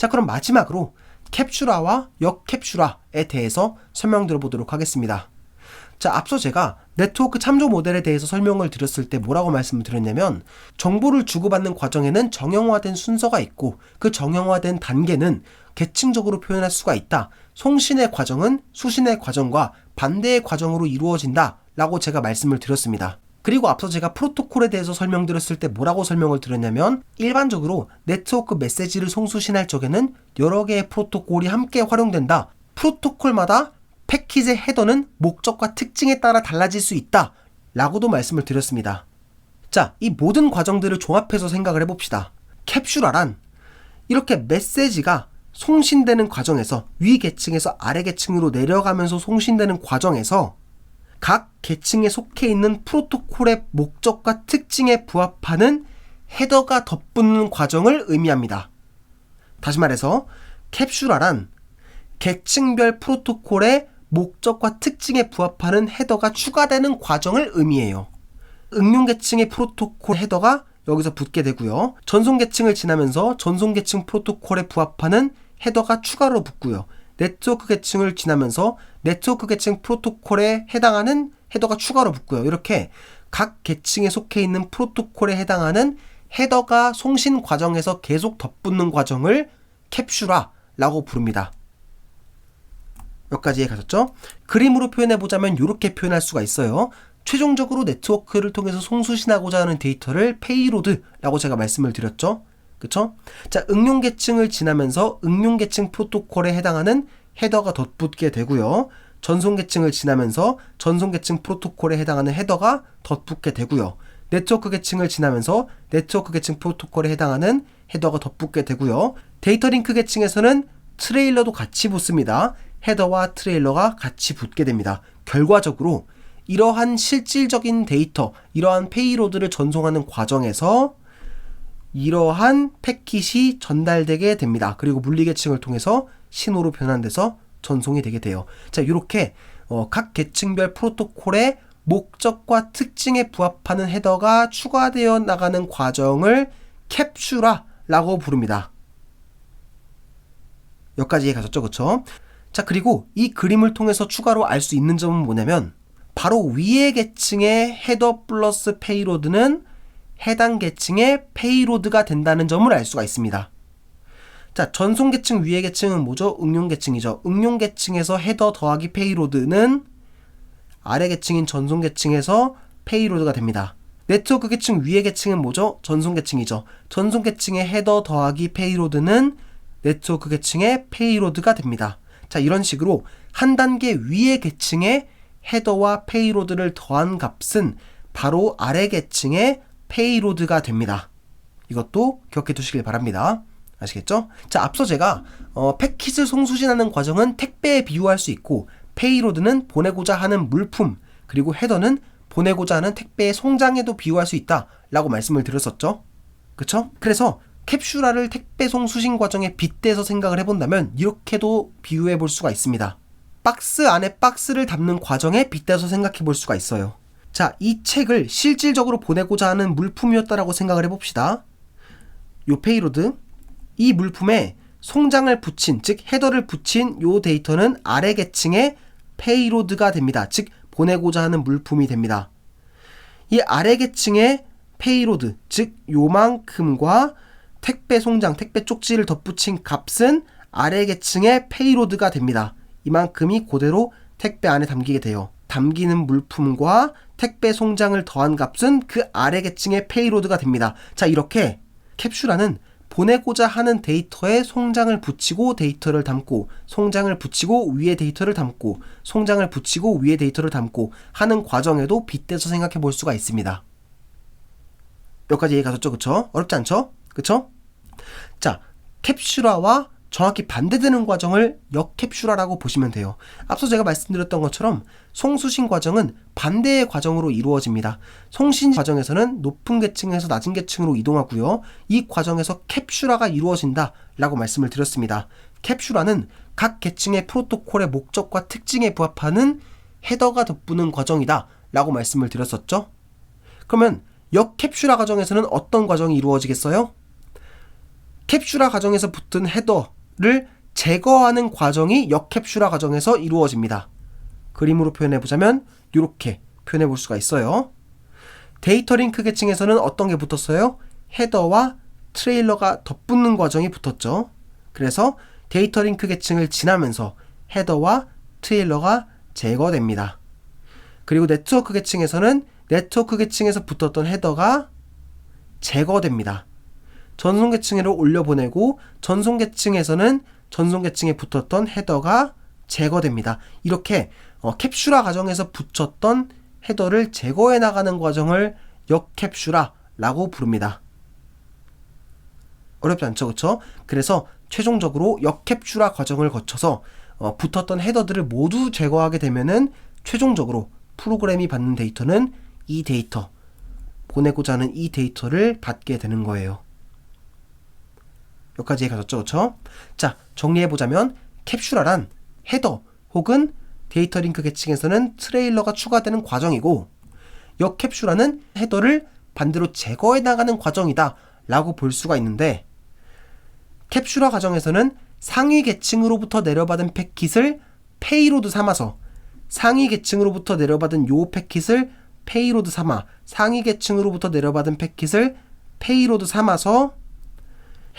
자, 그럼 마지막으로 캡슐화와 역캡슐화에 대해서 설명 들어보도록 하겠습니다. 자, 앞서 제가 네트워크 참조 모델에 대해서 설명을 드렸을 때 뭐라고 말씀을 드렸냐면 정보를 주고받는 과정에는 정형화된 순서가 있고 그 정형화된 단계는 계층적으로 표현할 수가 있다. 송신의 과정은 수신의 과정과 반대의 과정으로 이루어진다. 라고 제가 말씀을 드렸습니다. 그리고 앞서 제가 프로토콜에 대해서 설명드렸을 때 뭐라고 설명을 드렸냐면 일반적으로 네트워크 메시지를 송수신할 적에는 여러 개의 프로토콜이 함께 활용된다. 프로토콜마다 패키지 헤더는 목적과 특징에 따라 달라질 수 있다. 라고도 말씀을 드렸습니다. 자, 이 모든 과정들을 종합해서 생각을 해봅시다. 캡슐화란 이렇게 메시지가 송신되는 과정에서 위 계층에서 아래 계층으로 내려가면서 송신되는 과정에서 각 계층에 속해 있는 프로토콜의 목적과 특징에 부합하는 헤더가 덧붙는 과정을 의미합니다. 다시 말해서 캡슐화란 계층별 프로토콜의 목적과 특징에 부합하는 헤더가 추가되는 과정을 의미해요. 응용 계층의 프로토콜 헤더가 여기서 붙게 되고요. 전송 계층을 지나면서 전송 계층 프로토콜에 부합하는 헤더가 추가로 붙고요. 네트워크 계층을 지나면서 네트워크 계층 프로토콜에 해당하는 헤더가 추가로 붙고요. 이렇게 각 계층에 속해 있는 프로토콜에 해당하는 헤더가 송신 과정에서 계속 덧붙는 과정을 캡슐화라고 부릅니다. 여기까지 가셨죠? 그림으로 표현해 보자면 이렇게 표현할 수가 있어요. 최종적으로 네트워크를 통해서 송수신하고자 하는 데이터를 페이로드라고 제가 말씀을 드렸죠. 그쵸? 자, 응용 계층을 지나면서 응용 계층 프로토콜에 해당하는 헤더가 덧붙게 되고요. 전송 계층을 지나면서 전송 계층 프로토콜에 해당하는 헤더가 덧붙게 되고요. 네트워크 계층을 지나면서 네트워크 계층 프로토콜에 해당하는 헤더가 덧붙게 되고요. 데이터 링크 계층에서는 트레일러도 같이 붙습니다. 헤더와 트레일러가 같이 붙게 됩니다. 결과적으로 이러한 실질적인 데이터, 이러한 페이로드를 전송하는 과정에서 이러한 패킷이 전달되게 됩니다. 그리고 물리 계층을 통해서 신호로 변환돼서 전송이 되게 돼요. 자, 이렇게 어, 각 계층별 프로토콜의 목적과 특징에 부합하는 헤더가 추가되어 나가는 과정을 캡슐화라고 부릅니다. 여기까지 가셨죠, 그쵸? 자, 그리고 이 그림을 통해서 추가로 알 수 있는 점은 뭐냐면 바로 위의 계층의 헤더 플러스 페이로드는 해당 계층의 페이로드가 된다는 점을 알 수가 있습니다. 자, 전송 계층 위의 계층은 뭐죠? 응용 계층이죠. 응용 계층에서 헤더 더하기 페이로드는 아래 계층인 전송 계층에서 페이로드가 됩니다. 네트워크 계층 위의 계층은 뭐죠? 전송 계층이죠. 전송 계층의 헤더 더하기 페이로드는 네트워크 계층의 페이로드가 됩니다. 자, 이런 식으로 한 단계 위의 계층의 헤더와 페이로드를 더한 값은 바로 아래 계층의 페이로드가 됩니다. 이것도 기억해 두시길 바랍니다. 아시겠죠? 자, 앞서 제가 어, 패킷을 송수신하는 과정은 택배에 비유할 수 있고 페이로드는 보내고자 하는 물품 그리고 헤더는 보내고자 하는 택배의 송장에도 비유할 수 있다라고 말씀을 드렸었죠. 그쵸? 그래서 캡슐화를 택배 송 수신 과정에 빗대서 생각을 해본다면 이렇게도 비유해 볼 수가 있습니다. 박스 안에 박스를 담는 과정에 빗대서 생각해 볼 수가 있어요. 자, 이 책을 실질적으로 보내고자 하는 물품이었다라고 생각을 해봅시다. 요 페이로드, 이 물품에 송장을 붙인, 즉 헤더를 붙인 요 데이터는 아래 계층의 페이로드가 됩니다. 즉 보내고자 하는 물품이 됩니다. 이 아래 계층의 페이로드, 즉 요만큼과 택배 송장, 택배 쪽지를 덧붙인 값은 아래 계층의 페이로드가 됩니다. 이만큼이 그대로 택배 안에 담기게 돼요. 담기는 물품과 택배 송장을 더한 값은 그 아래 계층의 페이로드가 됩니다. 자, 이렇게 캡슐화는 보내고자 하는 데이터에 송장을 붙이고 데이터를 담고 송장을 붙이고 위에 데이터를 담고 송장을 붙이고 위에 데이터를 담고 하는 과정에도 빗대서 생각해 볼 수가 있습니다. 여기까지 이해 가셨죠? 그쵸? 어렵지 않죠? 그쵸? 자, 캡슐화와 정확히 반대되는 과정을 역캡슐화라고 보시면 돼요. 앞서 제가 말씀드렸던 것처럼 송수신 과정은 반대의 과정으로 이루어집니다. 송신 과정에서는 높은 계층에서 낮은 계층으로 이동하고요. 이 과정에서 캡슐화가 이루어진다라고 말씀을 드렸습니다. 캡슐화는 각 계층의 프로토콜의 목적과 특징에 부합하는 헤더가 덧붙는 과정이다라고 말씀을 캡슐화 과정에서 붙은 헤더 를 제거하는 과정이 역캡슐화 과정에서 이루어집니다. 그림으로 표현해 보자면 이렇게 표현해 볼 수가 있어요. 데이터 링크 계층에서는 어떤 게 붙었어요? 헤더와 트레일러가 덧붙는 과정이 붙었죠. 그래서 데이터 링크 계층을 지나면서 헤더와 트레일러가 제거됩니다. 그리고 네트워크 계층에서는 네트워크 계층에서 붙었던 헤더가 제거됩니다. 전송 계층으로 올려보내고 전송 계층에서는 전송 계층에 붙었던 헤더가 제거됩니다. 이렇게 어, 캡슐화 과정에서 붙였던 헤더를 제거해 나가는 과정을 역캡슐화라고 부릅니다. 어렵지 않죠, 그렇죠? 그래서 최종적으로 역캡슐화 과정을 거쳐서 어, 붙었던 헤더들을 모두 제거하게 되면은 최종적으로 프로그램이 받는 데이터는 이 데이터 보내고자 하는 이 데이터를 받게 되는 거예요. 여기까지 가졌죠, 그렇죠? 자, 정리해 보자면 캡슐화란 헤더 혹은 데이터 링크 계층에서는 트레일러가 추가되는 과정이고 역캡슐화는 헤더를 반대로 제거해 나가는 과정이다 라고 볼 수가 있는데 캡슐화 과정에서는 상위 계층으로부터 내려받은 패킷을 페이로드 삼아서 상위 계층으로부터 내려받은 요 패킷을 페이로드 삼아 상위 계층으로부터 내려받은 패킷을 페이로드 삼아서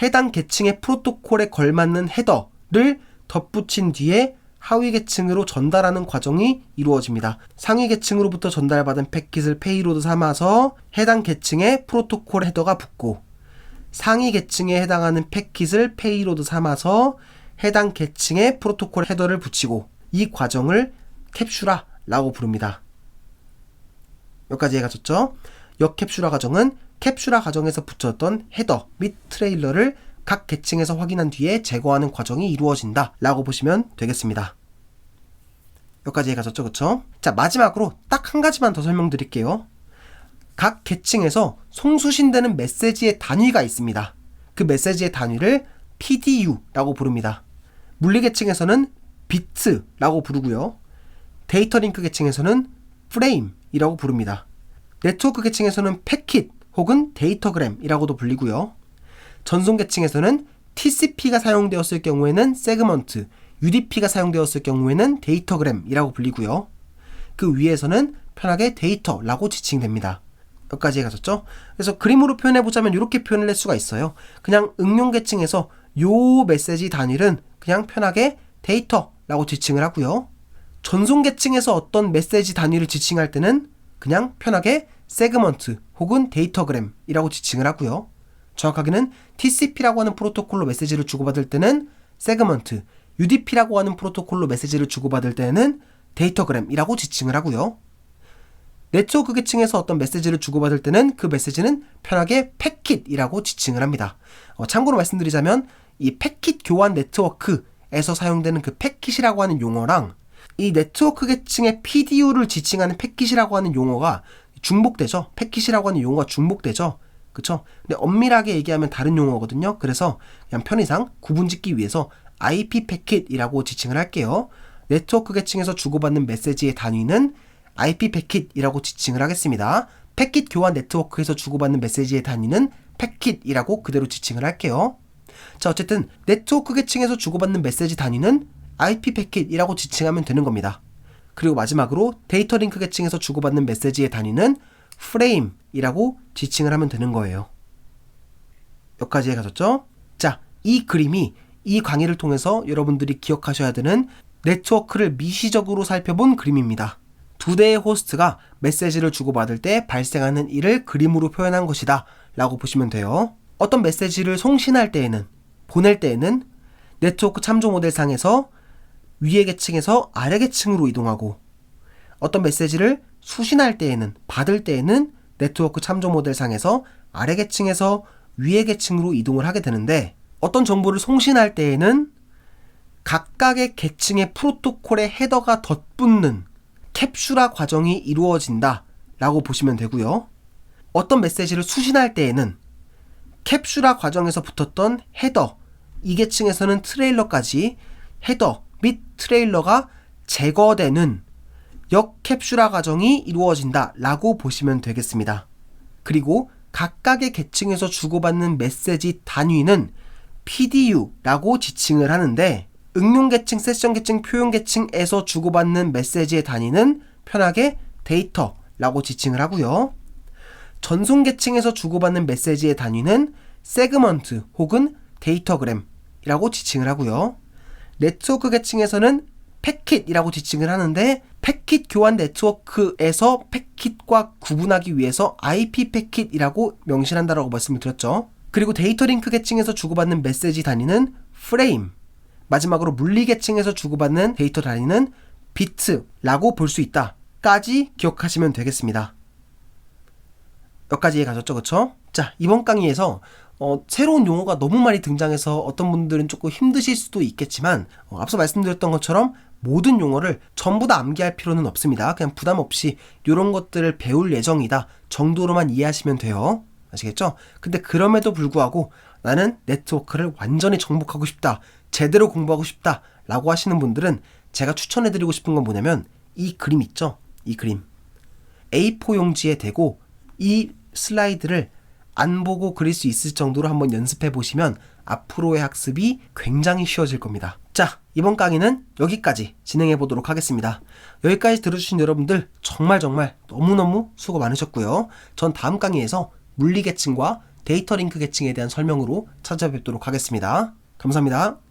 해당 계층의 프로토콜에 걸맞는 헤더를 덧붙인 뒤에 하위 계층으로 전달하는 과정이 이루어집니다. 상위 계층으로부터 전달받은 패킷을 페이로드 삼아서 해당 계층의 프로토콜 헤더가 붙고 상위 계층에 해당하는 패킷을 페이로드 삼아서 해당 계층의 프로토콜 헤더를 붙이고 이 과정을 캡슐화라고 부릅니다. 여기까지 해가졌죠? 역캡슐화 과정은 캡슐화 과정에서 붙였던 헤더 및 트레일러를 각 계층에서 확인한 뒤에 제거하는 과정이 이루어진다 라고 보시면 되겠습니다. 여기까지 해가졌죠 그쵸? 자 마지막으로 딱 한 가지만 더 설명드릴게요. 각 계층에서 송수신되는 메시지의 단위가 있습니다. 그 메시지의 단위를 PDU라고 부릅니다. 물리 계층에서는 비트라고 부르고요. 데이터 링크 계층에서는 프레임이라고 부릅니다. 네트워크 계층에서는 패킷 혹은 데이터그램이라고도 불리고요. 전송 계층에서는 TCP가 사용되었을 경우에는 세그먼트, UDP가 사용되었을 경우에는 데이터그램이라고 불리고요. 그 위에서는 편하게 데이터라고 지칭됩니다. 여기까지 가졌죠? 그래서 그림으로 표현해 보자면 이렇게 표현을 할 수가 있어요. 그냥 응용 계층에서 요 메시지 단위는 그냥 편하게 데이터라고 지칭을 하고요. 전송 계층에서 어떤 메시지 단위를 지칭할 때는 그냥 편하게 세그먼트 혹은 데이터그램이라고 지칭을 하고요. 정확하게는 TCP라고 하는 프로토콜로 메시지를 주고받을 때는 세그먼트, UDP라고 하는 프로토콜로 메시지를 주고받을 때는 데이터그램이라고 지칭을 하고요. 네트워크 계층에서 어떤 메시지를 주고받을 때는 그 메시지는 편하게 패킷이라고 지칭을 합니다. 어, 참고로 말씀드리자면 이 패킷 교환 네트워크에서 사용되는 그 패킷이라고 하는 용어랑 이 네트워크 계층의 PDU를 지칭하는 패킷이라고 하는 용어가 중복되죠. 패킷이라고 하는 용어가 중복되죠. 그쵸? 근데 엄밀하게 얘기하면 다른 용어거든요. 그래서 그냥 편의상 구분 짓기 위해서 IP 패킷이라고 지칭을 할게요. 네트워크 계층에서 주고받는 메시지의 단위는 IP 패킷이라고 지칭을 하겠습니다. 패킷 교환 네트워크에서 주고받는 메시지의 단위는 패킷이라고 그대로 지칭을 할게요. 자, 어쨌든 네트워크 계층에서 주고받는 메시지 단위는 IP 패킷이라고 지칭하면 되는 겁니다. 그리고 마지막으로 데이터 링크 계층에서 주고받는 메시지의 단위는 프레임이라고 지칭을 하면 되는 거예요. 여기까지 해가졌죠? 자, 이 그림이 이 강의를 통해서 여러분들이 기억하셔야 되는 네트워크를 미시적으로 살펴본 그림입니다. 두 대의 호스트가 메시지를 주고받을 때 발생하는 일을 그림으로 표현한 것이다 라고 보시면 돼요. 어떤 메시지를 송신할 때에는 보낼 때에는 네트워크 참조 모델상에서 위의 계층에서 아래 계층으로 이동하고 어떤 메시지를 수신할 때에는 받을 때에는 네트워크 참조 모델상에서 아래 계층에서 위의 계층으로 이동을 하게 되는데 어떤 정보를 송신할 때에는 각각의 계층의 프로토콜의 헤더가 덧붙는 캡슐화 과정이 이루어진다 라고 보시면 되고요. 어떤 메시지를 수신할 때에는 캡슐화 과정에서 붙었던 헤더, 이 계층에서는 트레일러까지 헤더 및 트레일러가 제거되는 역캡슐화 과정이 이루어진다 라고 보시면 되겠습니다. 그리고 각각의 계층에서 주고받는 메시지 단위는 PDU라고 지칭을 하는데 응용 계층, 세션 계층, 표현 계층에서 주고받는 메시지의 단위는 편하게 데이터라고 지칭을 하고요. 전송 계층에서 주고받는 메시지의 단위는 세그먼트 혹은 데이터그램이라고 지칭을 하고요. 네트워크 계층에서는 패킷이라고 지칭을 하는데 패킷 교환 네트워크에서 패킷과 구분하기 위해서 IP 패킷이라고 명시한다라고 말씀을 드렸죠. 그리고 데이터 링크 계층에서 주고받는 메시지 단위는 프레임. 마지막으로 물리 계층에서 주고받는 데이터 단위는 비트라고 볼 수 있다까지 기억하시면 되겠습니다. 여기까지 이해 가셨죠, 그쵸? 자, 이번 강의에서 어, 새로운 용어가 너무 많이 등장해서 어떤 분들은 조금 힘드실 수도 있겠지만 어, 앞서 말씀드렸던 것처럼 모든 용어를 전부 다 암기할 필요는 없습니다. 그냥 부담 없이 이런 것들을 배울 예정이다 정도로만 이해하시면 돼요. 아시겠죠? 근데 그럼에도 불구하고 나는 네트워크를 완전히 정복하고 싶다. 제대로 공부하고 싶다. 라고 하시는 분들은 제가 추천해드리고 싶은 건 뭐냐면 이 그림 있죠? 이 그림. A4 용지에 대고 이 슬라이드를 안 보고 그릴 수 있을 정도로 한번 연습해 보시면 앞으로의 학습이 굉장히 쉬워질 겁니다. 자, 이번 강의는 여기까지 진행해 보도록 하겠습니다. 여기까지 들어주신 여러분들 정말 정말 너무너무 수고 많으셨고요. 전 다음 강의에서 물리 계층과 데이터 링크 계층에 대한 설명으로 찾아뵙도록 하겠습니다. 감사합니다.